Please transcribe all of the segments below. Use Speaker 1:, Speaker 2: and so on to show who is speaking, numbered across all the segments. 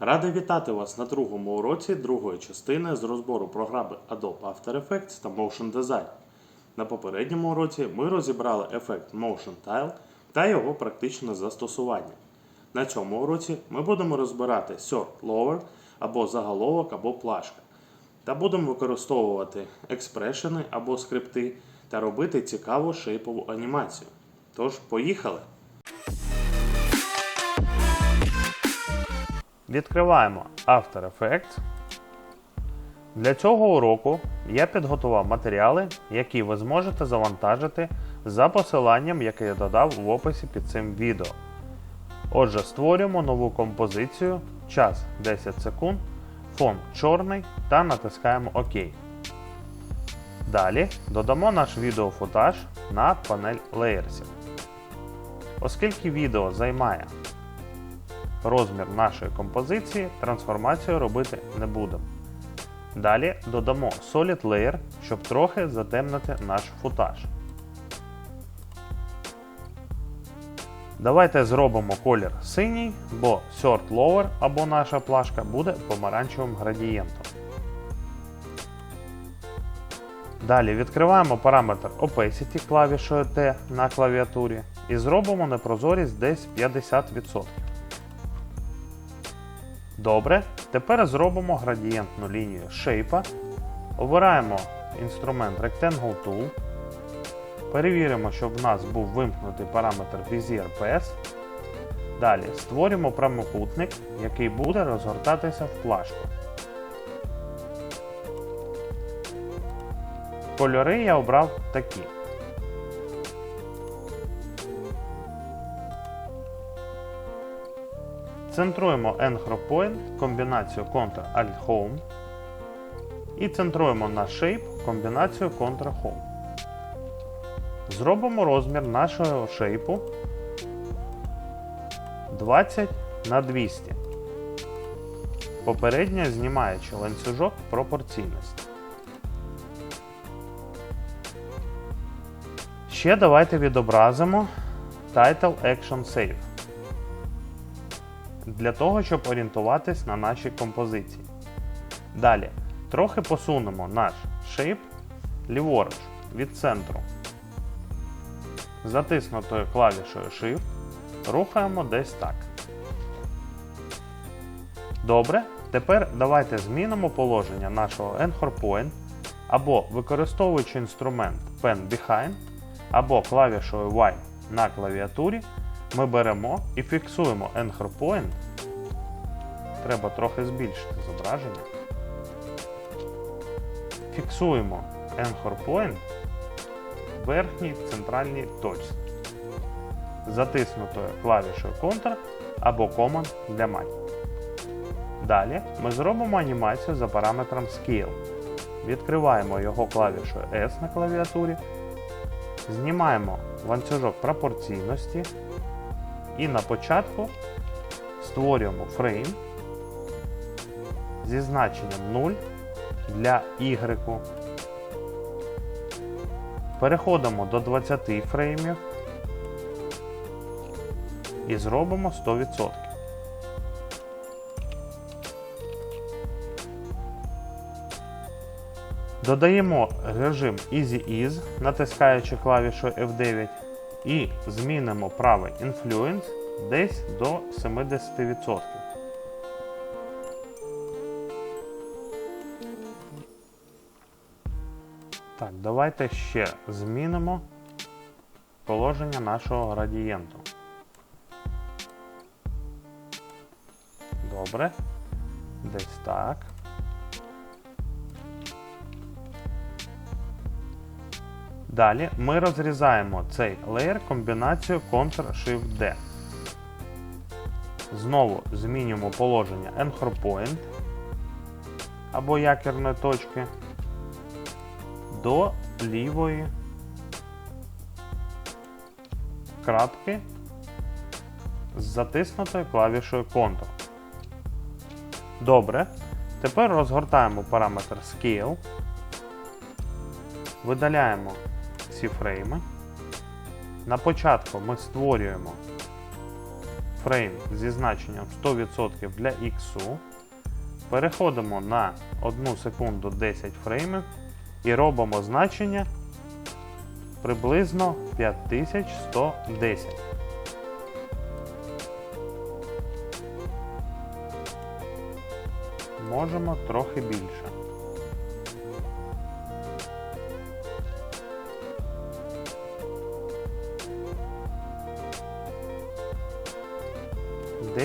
Speaker 1: Радий вітати вас на другому уроці другої частини з розбору програми Adobe After Effects та Motion Design. На попередньому уроці ми розібрали ефект Motion Tile та його практичне застосування. На цьому уроці ми будемо розбирати Sort Lower або заголовок або плашка. Та будемо використовувати експрешени або скрипти та робити цікаву шейпову анімацію. Тож, поїхали! Відкриваємо After Effects. Для цього уроку я підготував матеріали, які ви зможете завантажити за посиланням, яке я додав в описі під цим відео. Отже, створюємо нову композицію, час 10 секунд, фон чорний та натискаємо ОК. Далі додамо наш відеофутаж на панель леєрсів. Оскільки відео займає розмір нашої композиції, трансформацію робити не будемо. Далі додамо Solid Layer, щоб трохи затемнити наш футаж. Давайте зробимо колір синій, бо Sort Lower або наша плашка буде помаранчевим градієнтом. Далі відкриваємо параметр Opacity клавішою T на клавіатурі і зробимо непрозорість десь 50%. Добре, тепер зробимо градієнтну лінію Shape. Обираємо інструмент Rectangle Tool. Перевіримо, щоб в нас був вимкнутий параметр Bezier PS. Далі створюємо прямокутник, який буде розгортатися в плашку. Кольори я обрав такі. Центруємо N Point, комбінацію Ctrl-Alt-Home. І центруємо на Shape комбінацію Ctrl-Home. Зробимо розмір нашого шейпу 20 на 200. Попередньо знімаючи ланцюжок пропорційності. Ще давайте відобразимо Title Action Save для того, щоб орієнтуватись на наші композиції. Далі трохи посунемо наш shape ліворуч від центру. Затиснутою клавішою Shift рухаємо десь так. Добре. Тепер давайте змінимо положення нашого Anchor Point або використовуючи інструмент Pen Behind, або клавішою Y на клавіатурі ми беремо і фіксуємо Anchor Point. Треба трохи збільшити зображення. Фіксуємо Anchor Point в верхній центральній точці. Затиснутою клавішою Ctrl або Command для Mac. Далі ми зробимо анімацію за параметром Scale. Відкриваємо його клавішою S на клавіатурі. Знімаємо ланцюжок пропорційності і на початку створюємо фрейм зі значенням 0 для Y. Переходимо до 20 фреймів і зробимо 100%. Додаємо режим Easy Ease, натискаючи клавішу F9, і змінимо правий Influence десь до 70%. Так, давайте ще змінимо положення нашого градієнту. Добре. Десь так. Далі ми розрізаємо цей леєр комбінацією Ctrl-Shift-D. Знову змінюємо положення Anchor Point або якірної точки до лівої кратки з затиснутою клавішою Ctrl. Добре. Тепер розгортаємо параметр Scale, видаляємо ці фрейми. На початку ми створюємо фрейм зі значенням 100% для X. Переходимо на 1 секунду 10 фреймів і робимо значення приблизно 5110. Можемо трохи більше.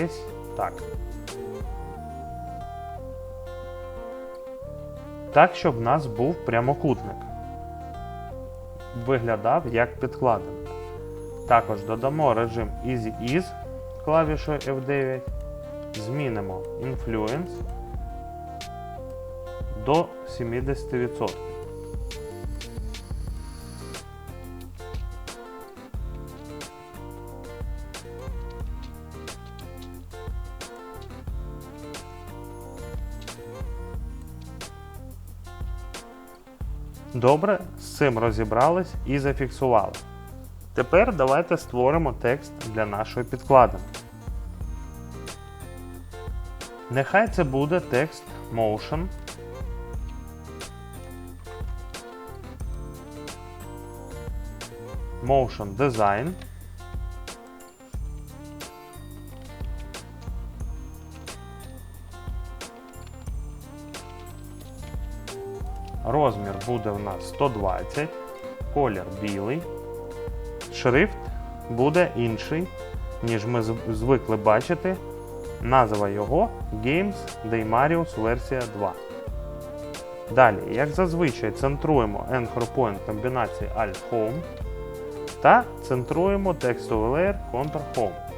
Speaker 1: Десь так. Так, щоб в нас був прямокутник. Виглядав як підкладинка. Також додамо режим Easy Ease клавішою F9. Змінимо Influence до 70%. Добре, з цим розібрались і зафіксували. Тепер давайте створимо текст для нашої підкладинки. Нехай це буде текст Motion. Motion Design. Буде в нас 120, колір білий. Шрифт буде інший, ніж ми звикли бачити. Назва його Games Daymarius версія 2. Далі, як зазвичай, центруємо Anchor Point комбінації Alt-Home та центруємо текстовий леєр Ctrl-Home.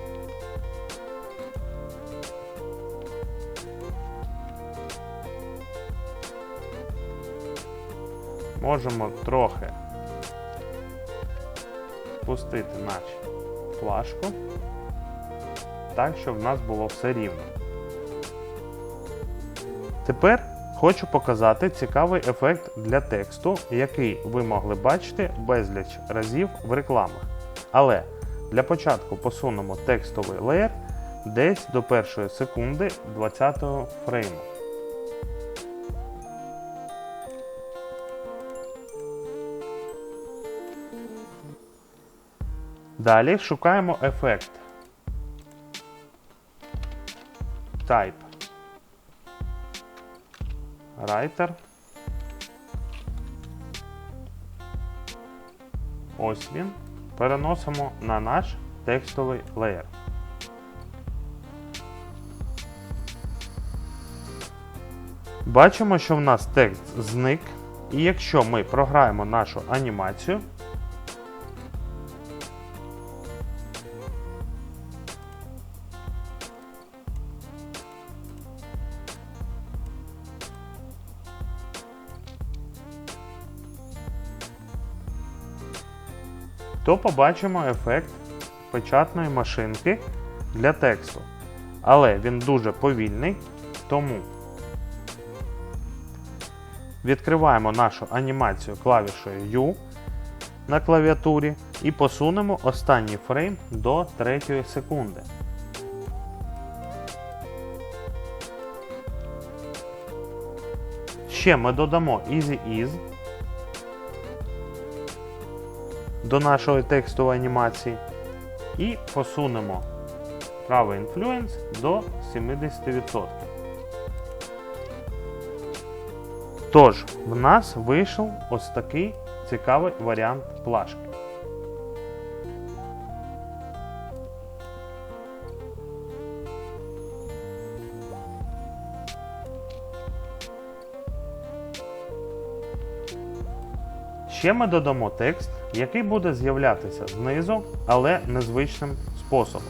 Speaker 1: Можемо трохи спустити нашу флажку, так, щоб в нас було все рівно. Тепер хочу показати цікавий ефект для тексту, який ви могли бачити безліч разів в рекламах. Але для початку посунемо текстовий леєр десь до першої секунди 20-го фрейму. Далі шукаємо ефект. Type. Writer. Ось він. Переносимо на наш текстовий леєр. Бачимо, що в нас текст зник, і якщо ми програємо нашу анімацію, то побачимо ефект печатної машинки для тексту. Але він дуже повільний, тому відкриваємо нашу анімацію клавішою U на клавіатурі і посунемо останній фрейм до 3 секунди. Ще ми додамо Easy Ease до нашої текстової анімації і посунемо правий інфлюенс до 70%. Тож, в нас вийшов ось такий цікавий варіант плашки. Ще ми додамо текст, який буде з'являтися знизу, але незвичним способом.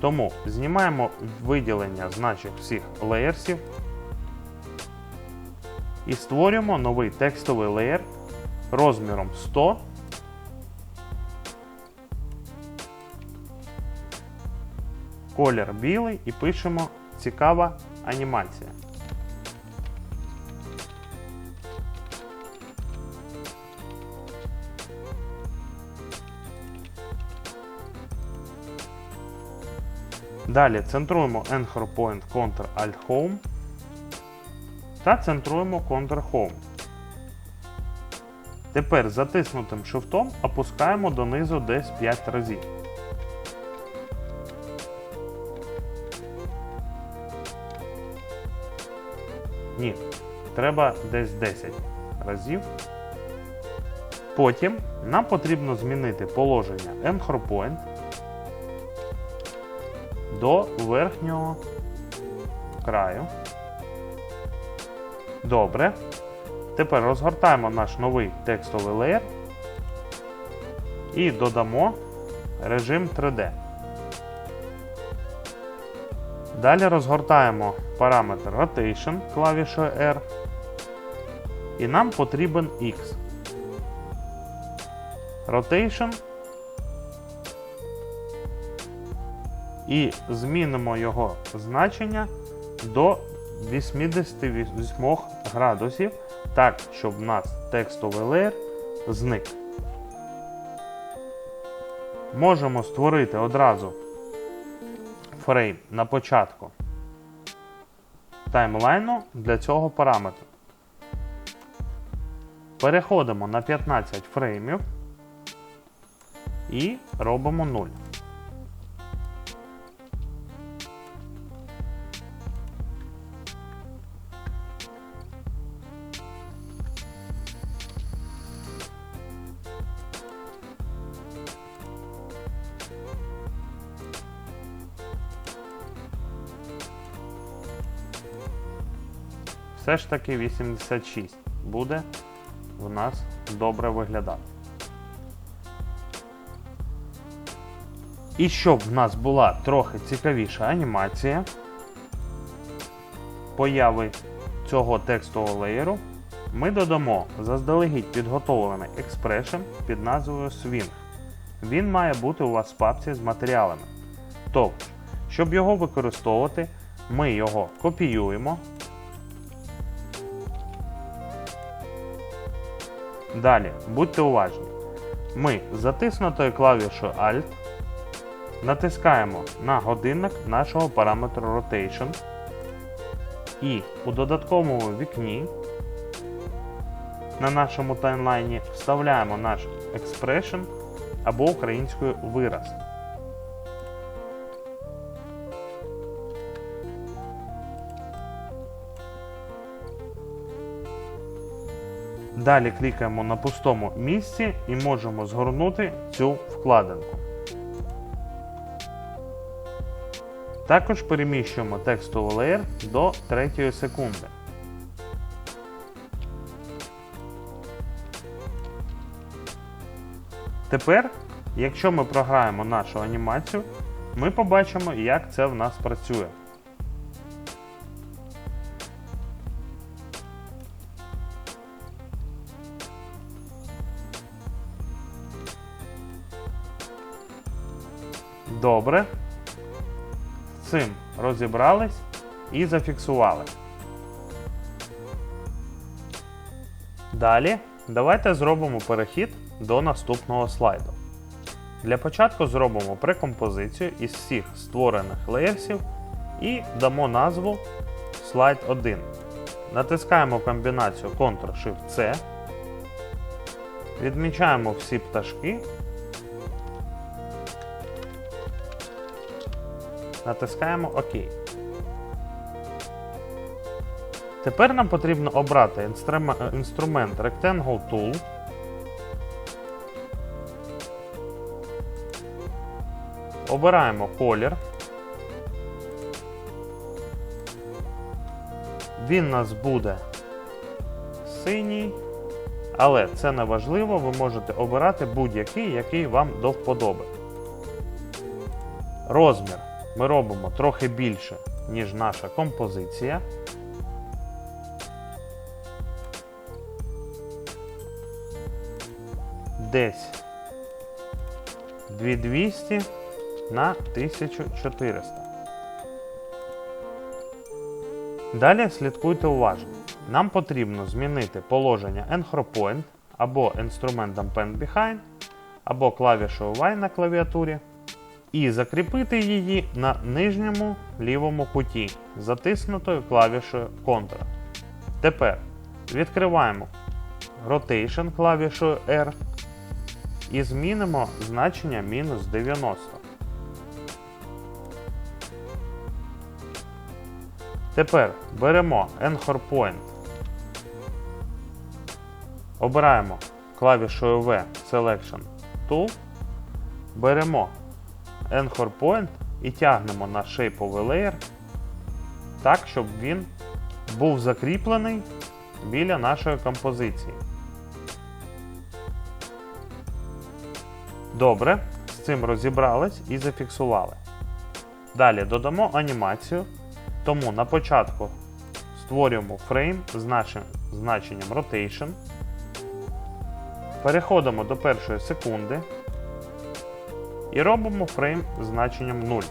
Speaker 1: Тому знімаємо виділення з наших всіх леєрсів і створюємо новий текстовий леєр розміром 100. Колір білий і пишемо цікава анімація. Далі центруємо Anchor Point Ctrl Alt Home та центруємо Ctrl Home. Тепер затиснутим шифтом опускаємо донизу десь 5 разів. Ні, треба десь 10 разів. Потім нам потрібно змінити положення Anchor Point до верхнього краю. Добре. Тепер розгортаємо наш новий текстовий леєр і додамо режим 3D. Далі розгортаємо параметр Rotation клавішою R. І нам потрібен X. Rotation. І змінимо його значення до 88 градусів, так, щоб в нас текстовий леєр зник. Можемо створити одразу фрейм на початку таймлайну для цього параметру. Переходимо на 15 фреймів і робимо 0. Все ж таки 86 буде в нас добре виглядати. І щоб в нас була трохи цікавіша анімація появи цього текстового леєру, ми додамо заздалегідь підготовлений експрешн під назвою Swing. Він має бути у вас в папці з матеріалами. Тобто, щоб його використовувати, ми його копіюємо. Далі, будьте уважні. Ми з затиснутою клавішою Alt натискаємо на годинник нашого параметру Rotation і у додатковому вікні на нашому таймлайні вставляємо наш expression або українською вираз. Далі клікаємо на пустому місці і можемо згорнути цю вкладинку. Також переміщуємо текстовий леєр до 3 секунди. Тепер, якщо ми програємо нашу анімацію, ми побачимо, як це в нас працює. Добре. З цим розібрались і зафіксували. Далі давайте зробимо перехід до наступного слайду. Для початку зробимо прекомпозицію із всіх створених леєрсів і дамо назву слайд 1. Натискаємо комбінацію Ctrl-Shift-C. Відмічаємо всі пташки. Натискаємо ОК. Тепер нам потрібно обрати інструмент, Rectangle Tool. Обираємо колір. Він у нас буде синій, але це не важливо, ви можете обирати будь-який, який вам до вподоби. Розмір ми робимо трохи більше, ніж наша композиція. Десь 2200 на 1400. Далі слідкуйте уважно. Нам потрібно змінити положення Anchor Point або інструментом Pen Behind, або клавішою Y на клавіатурі
Speaker 2: і закріпити її на нижньому лівому куті затиснутою клавішою Ctrl. Тепер відкриваємо Rotation клавішою R і змінимо значення мінус 90. Тепер беремо Anchor Point, обираємо клавішою V Selection Tool, беремо Anchor Point і тягнемо на Shapeовий Layer так, щоб він був закріплений біля нашої композиції. Добре, з цим розібрались і зафіксували. Далі додамо анімацію, тому на початку створюємо фрейм з нашим значенням Rotation. Переходимо до першої секунди і робимо фрейм з значенням 0.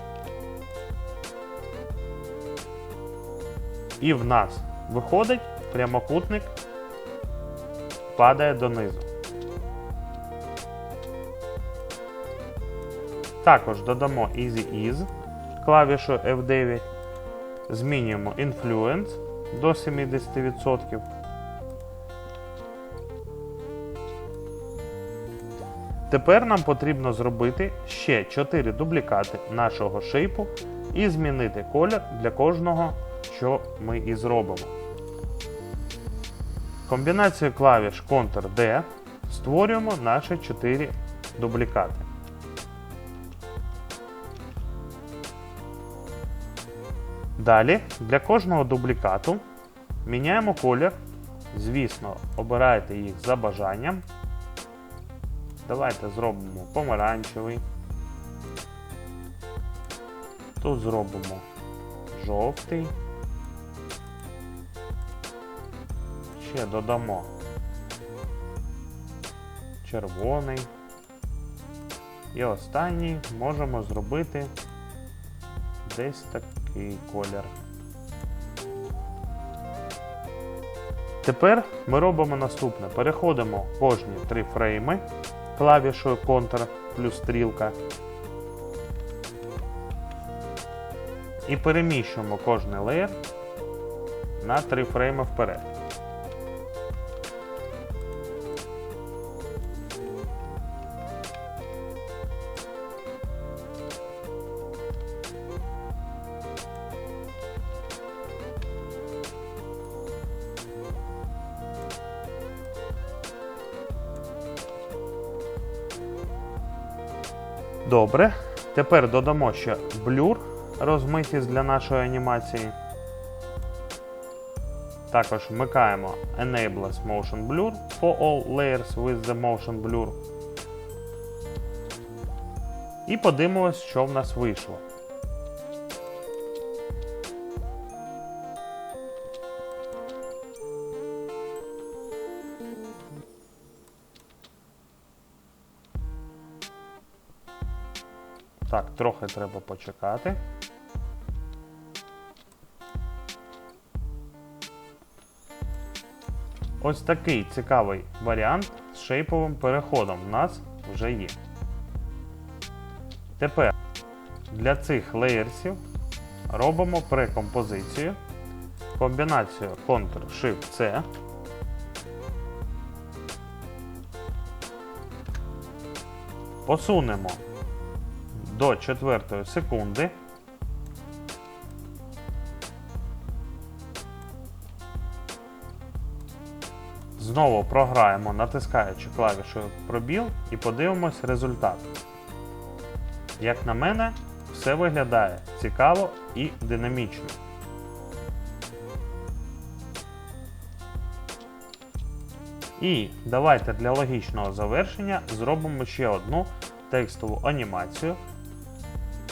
Speaker 2: І в нас виходить прямокутник, падає донизу. Також додамо Easy Ease клавішу F9, змінюємо Influence до 70%. Тепер нам потрібно зробити ще 4 дублікати нашого шейпу і змінити колір для кожного, що ми і зробимо. Комбінацією клавіш Ctrl-D створюємо наші 4 дублікати. Далі для кожного дублікату міняємо колір. Звісно, обирайте їх за бажанням. Давайте зробимо помаранчевий. Тут зробимо жовтий. Ще додамо червоний. І останній можемо зробити десь такий колір. Тепер ми робимо наступне. Переходимо кожні три фрейми клавішою Ctrl плюс стрілка. І переміщуємо кожний леєр на 3 фрейми вперед. Добре. Тепер додамо ще блюр, розмитість для нашої анімації. Також вмикаємо Enables Motion Blur for all layers with the motion blur. І подивимось, що в нас вийшло. Так, трохи треба почекати. Ось такий цікавий варіант з шейповим переходом в нас вже є. Тепер для цих леєрсів робимо прекомпозицію, комбінацію Ctrl-Shift-C. Посунемо до четвертої секунди. Знову програємо, натискаючи клавішу пробіл і подивимось результат. Як на мене, все виглядає цікаво і динамічно. І давайте для логічного завершення зробимо ще одну текстову анімацію.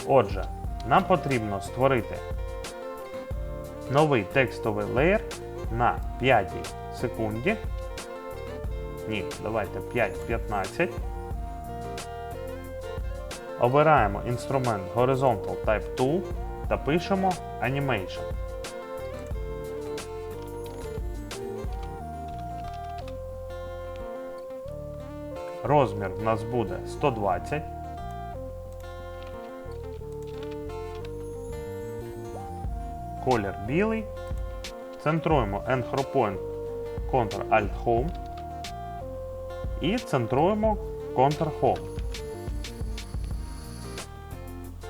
Speaker 2: Отже, нам потрібно створити новий текстовий леєр на 5 секунді. Ні, давайте 5.15. Обираємо інструмент Horizontal Type Tool та пишемо Animation. Розмір в нас буде 120. Колір білий. Центруємо Point Ctrl-Alt-Home і центруємо Ctrl-Home.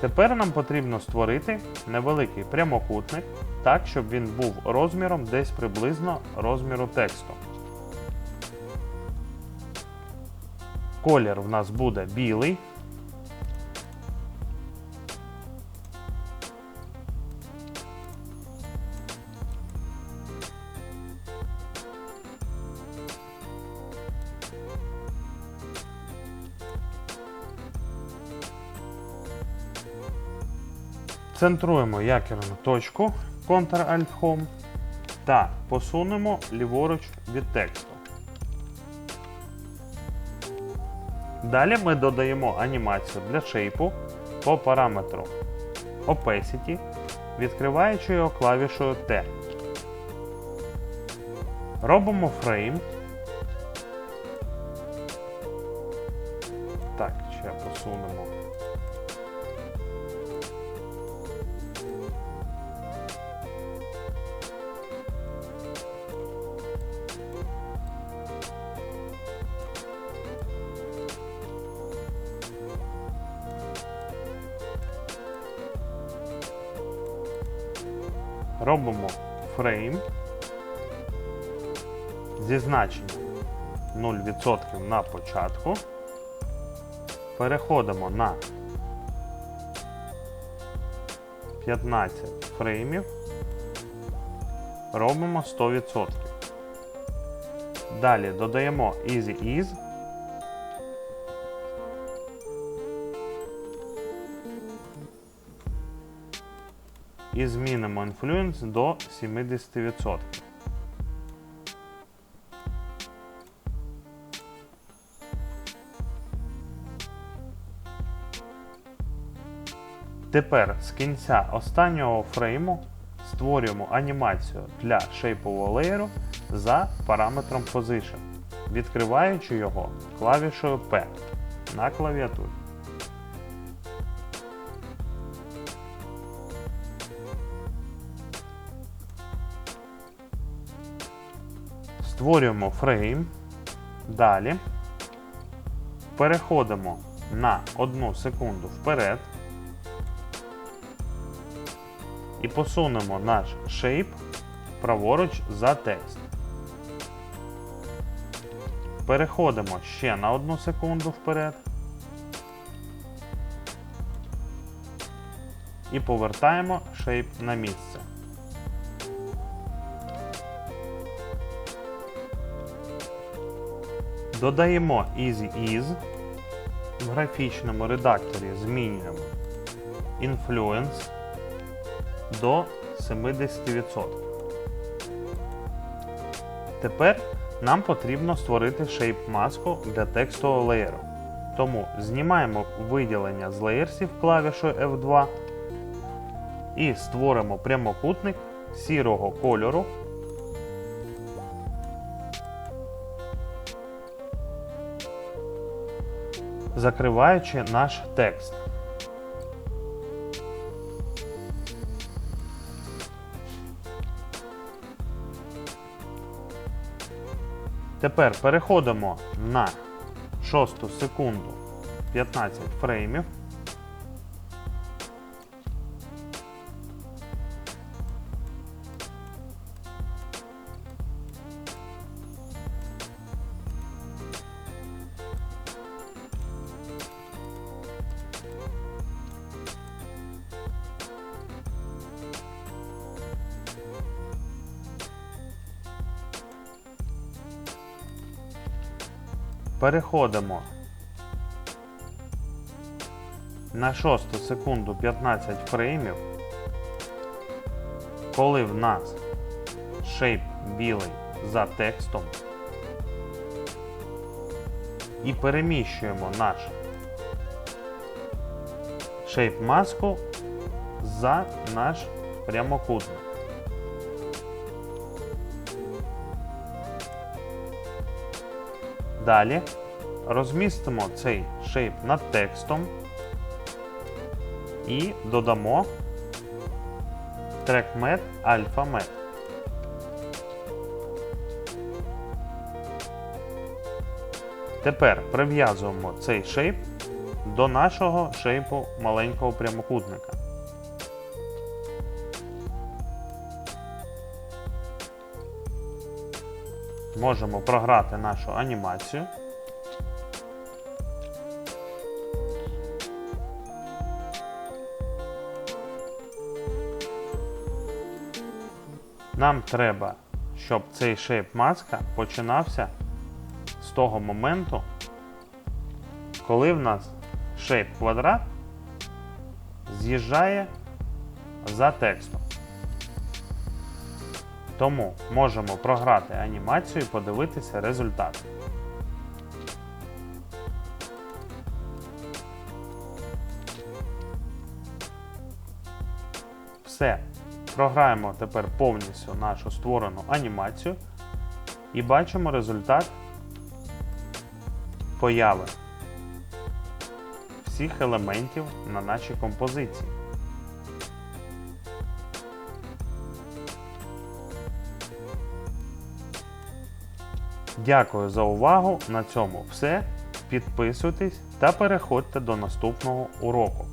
Speaker 2: Tепер нам потрібно створити невеликий прямокутник, так, щоб він був розміром десь приблизно розміру тексту. Колір в нас буде білий. Центруємо якірну точку Ctrl-Alt-Home та посунемо ліворуч від тексту. Далі ми додаємо анімацію для шейпу по параметру Opacity, відкриваючи його клавішою T. Робимо фрейм. Робимо фрейм зі значенням 0% на початку. Переходимо на 15 фреймів. Робимо 100%. Далі додаємо Easy Ease. І змінимо Influence до 70%. Тепер з кінця останнього фрейму створюємо анімацію для шейпового леєру за параметром Position, відкриваючи його клавішою P на клавіатурі. Створюємо фрейм. Далі переходимо на 1 секунду вперед і посунемо наш шейп праворуч за текст. Переходимо ще на 1 секунду вперед. І повертаємо шейп на місце. Додаємо Easy Ease. В графічному редакторі змінюємо Influence до 70%. Tепер нам потрібно створити шейп маску для текстового леєру. Тому знімаємо виділення з леєрсів клавішою F2 і створимо прямокутник сірого кольору. Закриваючи наш текст. Тепер переходимо на 6 секунду 15 фреймів. Переходимо. На 6 секунду 15 фреймів, коли в нас шейп білий за текстом, і переміщуємо наш шейп маску за наш прямокутник. Далі розмістимо цей шейп над текстом і додамо TrackMed AlphaMed. Тепер прив'язуємо цей шейп до нашого шейпу маленького прямокутника. Можемо програти нашу анімацію. Нам треба, щоб цей шейп маска починався з того моменту, коли в нас шейп квадрат з'їжджає за текстом. Тому можемо програти анімацію і подивитися результат. Все. Програємо тепер повністю нашу створену анімацію і бачимо результат появи всіх елементів на нашій композиції. Дякую за увагу. На цьому все. Підписуйтесь та переходьте до наступного уроку.